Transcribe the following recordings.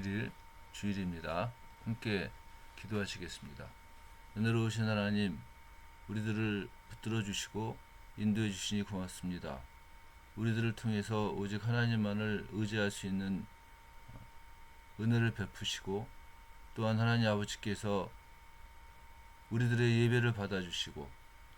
1일 주일입니다. 함께 기도하시겠습니다. 은혜로우신 하나님, 우리들을 붙들어 주시고 인도해 주시니 고맙습니다. 우리들을 통해서 오직 하나님만을 의지할 수 있는 은혜를 베푸시고 또한 하나님 아버지께서 우리들의 예배를 받아주시고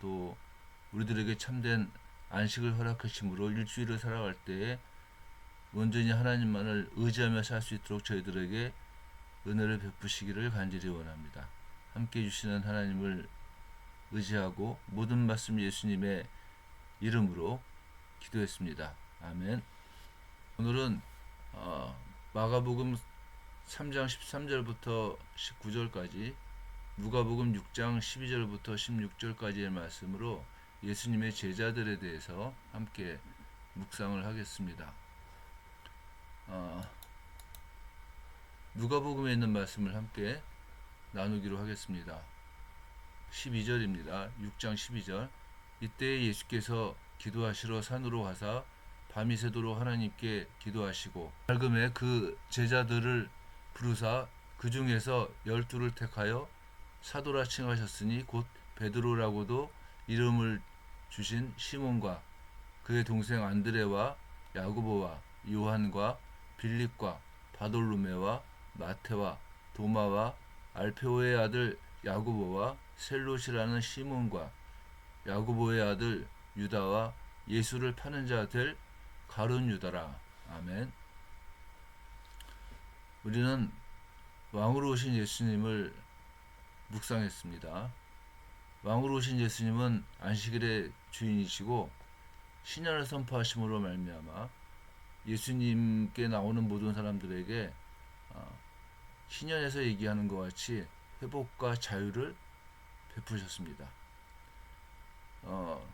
또 우리들에게 참된 안식을 허락하심으로 일주일을 살아갈 때에 온전히 하나님만을 의지하며 살 수 있도록 저희들에게 은혜를 베푸시기를 간절히 원합니다. 함께 해주시는 하나님을 의지하고 모든 말씀 예수님의 이름으로 기도했습니다. 아멘. 오늘은 어, 마가복음 3장 13절부터 19절까지 누가복음 6장 12절부터 16절까지의 말씀으로 예수님의 제자들에 대해서 함께 묵상을 하겠습니다. 어, 누가복음에 있는 말씀을 함께 나누기로 하겠습니다. 12절입니다. 6장 12절. 이때 예수께서 기도하시러 산으로 가사 밤이 새도록 하나님께 기도하시고 밝음에 그 제자들을 부르사 그 중에서 열두를 택하여 사도라 칭하셨으니 곧 베드로라고도 이름을 주신 시몬과 그의 동생 안드레와 야고보와 요한과 빌립과 바돌로메와 마테와 도마와 알페오의 아들 야고보와 셀롯이라는 시몬과 야고보의 아들 유다와 예수를 파는 자 될 가룟 유다라. 아멘. 우리는 왕으로 오신 예수님을 묵상했습니다. 왕으로 오신 예수님은 안식일의 주인이시고 신년을 선포하심으로 말미암아 예수님께 나오는 모든 사람들에게 어, 신년에서 얘기하는 것 같이 회복과 자유를 베푸셨습니다. 어,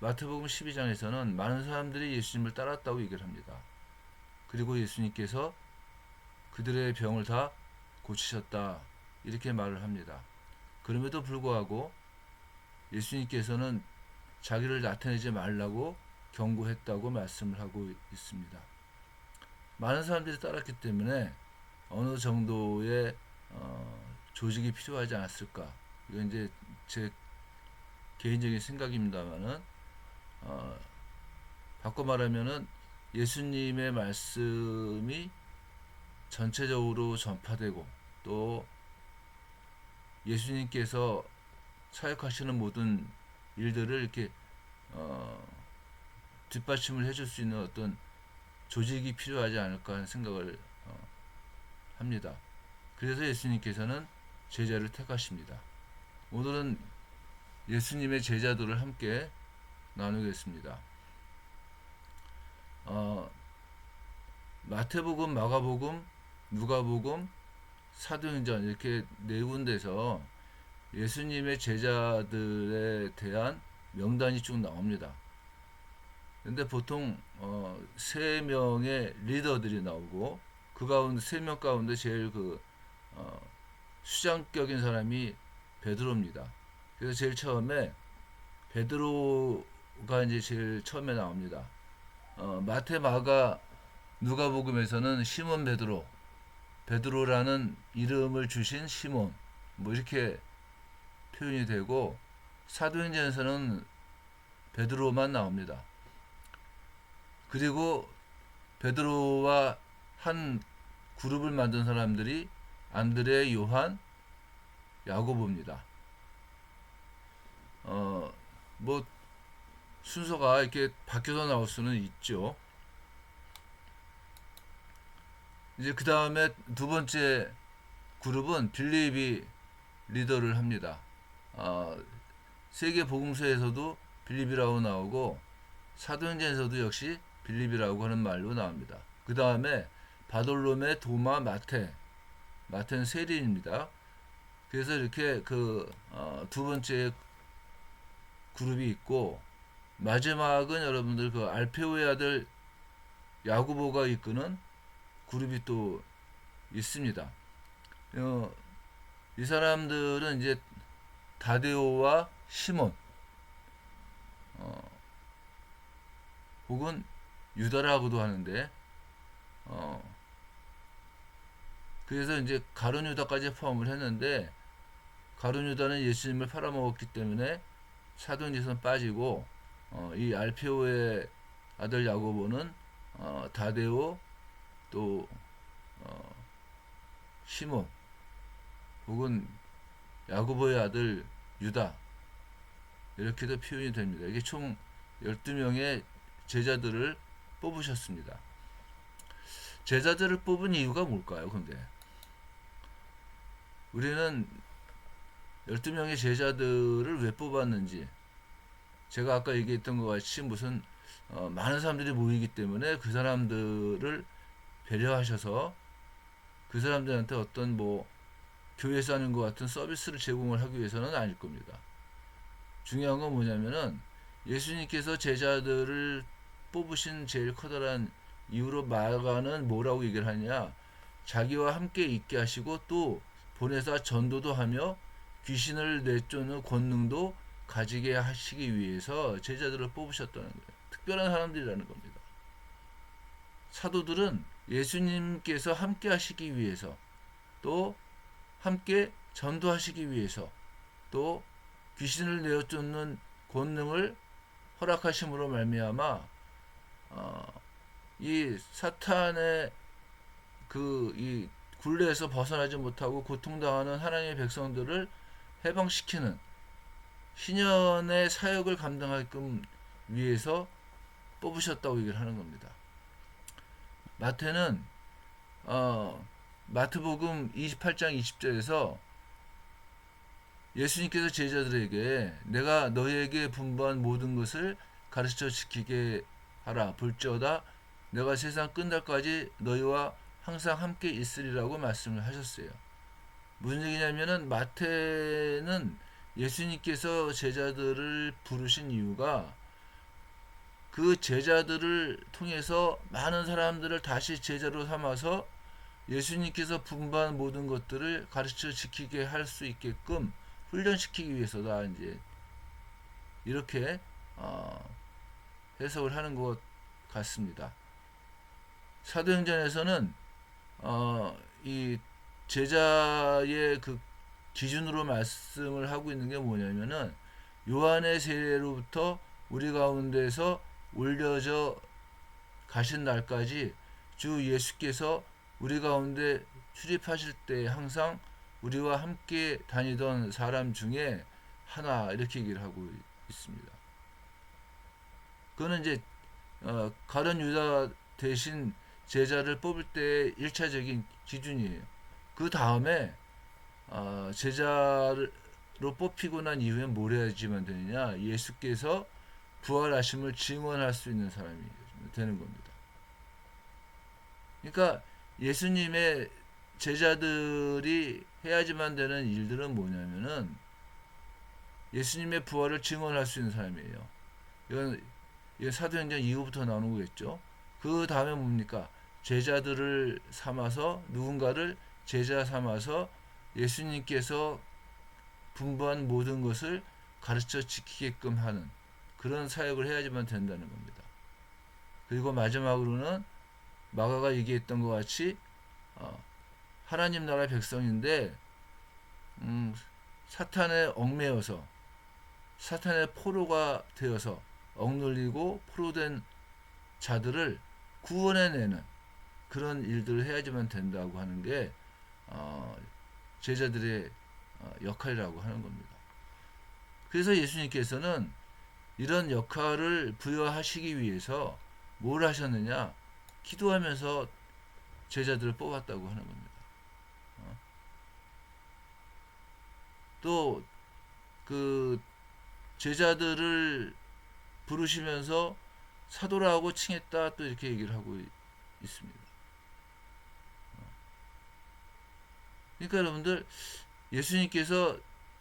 마태복음 12장에서는 많은 사람들이 예수님을 따랐다고 얘기를 합니다. 그리고 예수님께서 그들의 병을 다 고치셨다. 이렇게 말을 합니다. 그럼에도 불구하고 예수님께서는 자기를 나타내지 말라고 경고했다고 말씀을 하고 있습니다. 많은 사람들이 따랐기 때문에 어느 정도의 어, 조직이 필요하지 않았을까. 이건 이제 제 개인적인 생각입니다만은 어, 바꿔 말하면은 예수님의 말씀이 전체적으로 전파되고 또 예수님께서 사역하시는 모든 일들을 이렇게 어, 뒷받침을 해줄 수 있는 어떤 조직이 필요하지 않을까 하는 생각을 어, 합니다. 그래서 예수님께서는 제자를 택하십니다. 오늘은 예수님의 제자들을 함께 나누겠습니다. 어, 마태복음, 마가복음, 누가복음, 사도행전 이렇게 네 군데서 예수님의 제자들에 대한 명단이 쭉 나옵니다. 근데 보통 어, 세 명의 리더들이 나오고 그 가운데 세명 가운데 제일 그 어, 수장격인 사람이 베드로입니다. 그래서 제일 처음에 베드로가 이제 제일 처음에 나옵니다. 어, 마테 마가 누가복음에서는 시몬 베드로 베드로라는 이름을 주신 시몬 뭐 이렇게 표현이 되고 사도행전에서는 베드로만 나옵니다. 그리고 베드로와 한 그룹을 만든 사람들이 안드레, 요한, 야고보입니다. 어, 뭐 순서가 이렇게 바뀌어서 나올 수는 있죠. 이제 그 다음에 두 번째 그룹은 빌립이 리더를 합니다. 어, 세계 복음서에서도 빌립이라고 나오고 사도행전에서도 역시 빌립이라고 하는 말로 나옵니다. 그 다음에 바돌로메, 도마, 마테, 마테는 세린입니다. 그래서 이렇게 그두 어, 번째 그룹이 있고 마지막은 여러분들 그 알페오의 아들 야구보가 이끄는 그룹이 또 있습니다. 어, 이 사람들은 이제 다데오와 시몬 어, 혹은 유다라고도 하는데 어, 그래서 이제 가룟 유다까지 포함을 했는데 가룟 유다는 예수님을 팔아먹었기 때문에 사도행전에서 빠지고 어, 이 알페오의 아들 야고보는 어, 다데오 또 어, 시몬 혹은 야고보의 아들 유다 이렇게도 표현이 됩니다. 이게 총 12명의 제자들을 뽑으셨습니다. 제자들을 뽑은 이유가 뭘까요? 근데 우리는 12명의 제자들을 왜 뽑았는지 제가 아까 얘기했던 것 같이 무슨 어, 많은 사람들이 모이기 때문에 그 사람들을 배려하셔서 그 사람들한테 어떤 뭐 교회에서 하는 것 같은 서비스를 제공을 하기 위해서는 아닐 겁니다. 중요한 건 뭐냐면은 예수님께서 제자들을 뽑으신 제일 커다란 이유로 마가는 뭐라고 얘기를 하냐 자기와 함께 있게 하시고 또 보내사 전도도 하며 귀신을 내쫓는 권능도 가지게 하시기 위해서 제자들을 뽑으셨다는 거예요. 특별한 사람들이라는 겁니다. 사도들은 예수님께서 함께 하시기 위해서 또 함께 전도하시기 위해서 또 귀신을 내어쫓는 권능을 허락하심으로 말미암아 어, 이 사탄의 그 이 굴레에서 벗어나지 못하고 고통당하는 하나님의 백성들을 해방시키는 신년의 사역을 감당하게끔 위해서 뽑으셨다고 얘기를 하는 겁니다. 마태는 어, 마태복음 28장 20절에서 예수님께서 제자들에게 내가 너희에게 분부한 모든 것을 가르쳐 지키게 하라 볼지어다 내가 세상 끝날까지 너희와 항상 함께 있으리라고 말씀을 하셨어요. 무슨 얘기냐면은 마태는 예수님께서 제자들을 부르신 이유가 그 제자들을 통해서 많은 사람들을 다시 제자로 삼아서 예수님께서 분부한 모든 것들을 가르쳐 지키게 할 수 있게끔 훈련시키기 위해서다 이제 이렇게 어, 해석을 하는 것 같습니다. 사도행전에서는 어, 이 제자의 그 기준으로 말씀을 하고 있는 게 뭐냐면은 요한의 세례로부터 우리 가운데서 올려져 가신 날까지 주 예수께서 우리 가운데 출입하실 때 항상 우리와 함께 다니던 사람 중에 하나 이렇게 얘기를 하고 있습니다. 그거는 이제 어, 가련 유다 대신 제자를 뽑을 때 1차적인 기준이에요. 그 다음에 어, 제자로 뽑히고 난 이후에 뭘 해야지만 되느냐? 예수께서 부활하심을 증언할 수 있는 사람이 되는 겁니다. 그러니까 예수님의 제자들이 해야지만 되는 일들은 뭐냐면은 예수님의 부활을 증언할 수 있는 사람이에요. 이건, 이건 사도행전 이후부터 나오는 거겠죠. 그 다음에 뭡니까? 제자들을 삼아서 누군가를 제자 삼아서 예수님께서 분부한 모든 것을 가르쳐 지키게끔 하는 그런 사역을 해야지만 된다는 겁니다. 그리고 마지막으로는 마가가 얘기했던 것 같이 어, 하나님 나라 백성인데 음, 사탄의 얽매여서 사탄의 포로가 되어서 억눌리고 포로된 자들을 구원해내는 그런 일들을 해야지만 된다고 하는 게 어, 제자들의 어, 역할이라고 하는 겁니다. 그래서 예수님께서는 이런 역할을 부여하시기 위해서 뭘 하셨느냐? 기도하면서 제자들을 뽑았다고 하는 겁니다. 어? 또그 제자들을 부르시면서 사도라고 칭했다 또 이렇게 얘기를 하고 있습니다. 그러니까 여러분들 예수님께서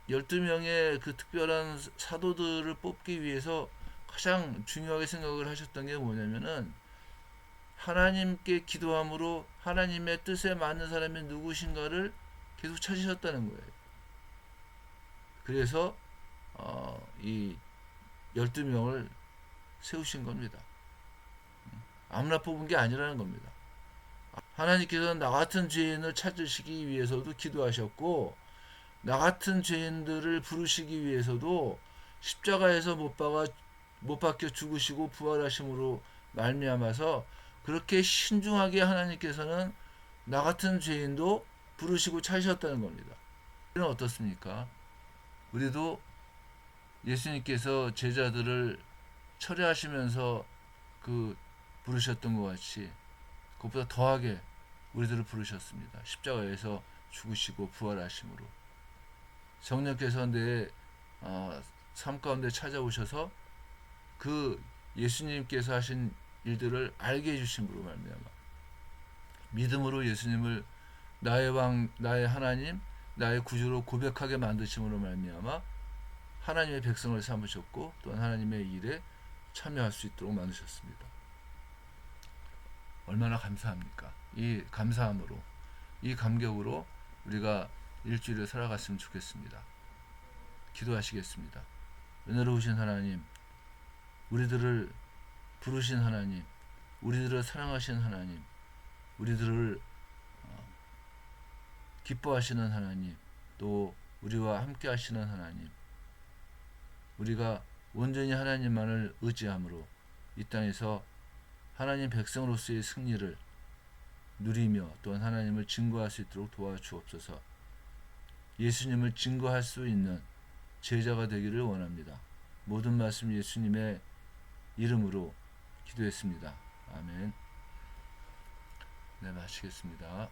12명의 그 특별한 사도들을 뽑기 위해서 가장 중요하게 생각을 하셨던 게 뭐냐면은 하나님께 기도함으로 하나님의 뜻에 맞는 사람이 누구신가를 계속 찾으셨다는 거예요. 그래서 어, 이 12명을 세우신 겁니다. 아무나 뽑은 게 아니라는 겁니다. 하나님께서는 나 같은 죄인을 찾으시기 위해서도 기도하셨고 나 같은 죄인들을 부르시기 위해서도 십자가에서 못 박아 못 박혀 죽으시고 부활하심으로 말미암아서 그렇게 신중하게 하나님께서는 나 같은 죄인도 부르시고 찾으셨다는 겁니다. 우리는 어떻습니까? 우리도 예수님께서 제자들을 철회하시면서 그 부르셨던 것 같이 그것보다 더하게 우리들을 부르셨습니다. 십자가에서 죽으시고 부활하심으로 성령께서 내 어, 삶 가운데 찾아오셔서 그 예수님께서 하신 일들을 알게 해주심으로 말미암아 믿음으로 예수님을 나의 왕, 나의 하나님, 나의 구주로 고백하게 만드심으로 말미암아 하나님의 백성을 삼으셨고 또한 하나님의 일에 참여할 수 있도록 만드셨습니다. 얼마나 감사합니까? 이 감사함으로, 이 감격으로 우리가 일주일을 살아갔으면 좋겠습니다. 기도하시겠습니다. 은혜로우신 하나님, 우리들을 부르신 하나님, 우리들을 사랑하신 하나님, 우리들을 어, 기뻐하시는 하나님, 또 우리와 함께 하시는 하나님, 우리가 온전히 하나님만을 의지함으로 이 땅에서 하나님 백성으로서의 승리를 누리며 또한 하나님을 증거할 수 있도록 도와주옵소서. 예수님을 증거할 수 있는 제자가 되기를 원합니다. 모든 말씀 예수님의 이름으로 기도했습니다. 아멘. 네, 마치겠습니다.